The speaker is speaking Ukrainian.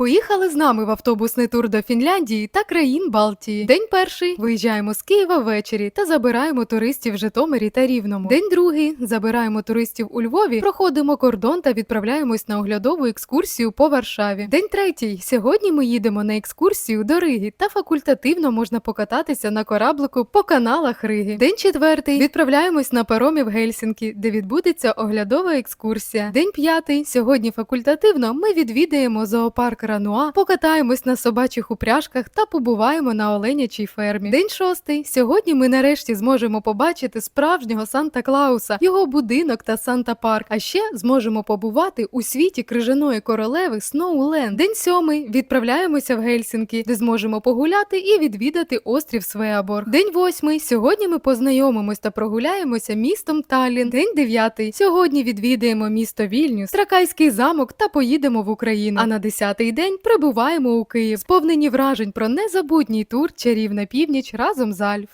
Поїхали з нами в автобусний тур до Фінляндії та країн Балтії. День перший виїжджаємо з Києва ввечері та забираємо туристів в Житомирі та Рівному. День другий забираємо туристів у Львові, проходимо кордон та відправляємось на оглядову екскурсію по Варшаві. День третій. Сьогодні ми їдемо на екскурсію до Риги та факультативно можна покататися на кораблику по каналах Риги. День четвертий. Відправляємось на паромі в Гельсінкі, де відбудеться оглядова екскурсія. День п'ятий. Сьогодні факультативно ми відвідаємо зоопарк Рануа, покатаємось на собачих упряжках та побуваємо на оленячій фермі. День шостий. Сьогодні ми нарешті зможемо побачити справжнього Санта Клауса, його будинок та Санта Парк. А ще зможемо побувати у світі крижаної королеви Сноуленд. День сьомий. Відправляємося в Гельсінкі, де зможемо погуляти і відвідати острів Свеаборг. День восьмий. Сьогодні ми познайомимось та прогуляємося містом Таллін. День дев'ятий. Сьогодні відвідаємо місто Вільнюс, Тракайський замок та поїдемо в Україну. А на десятий день прибуваємо у Київ, сповнені вражень про незабутній тур чарівна північ разом з Альф.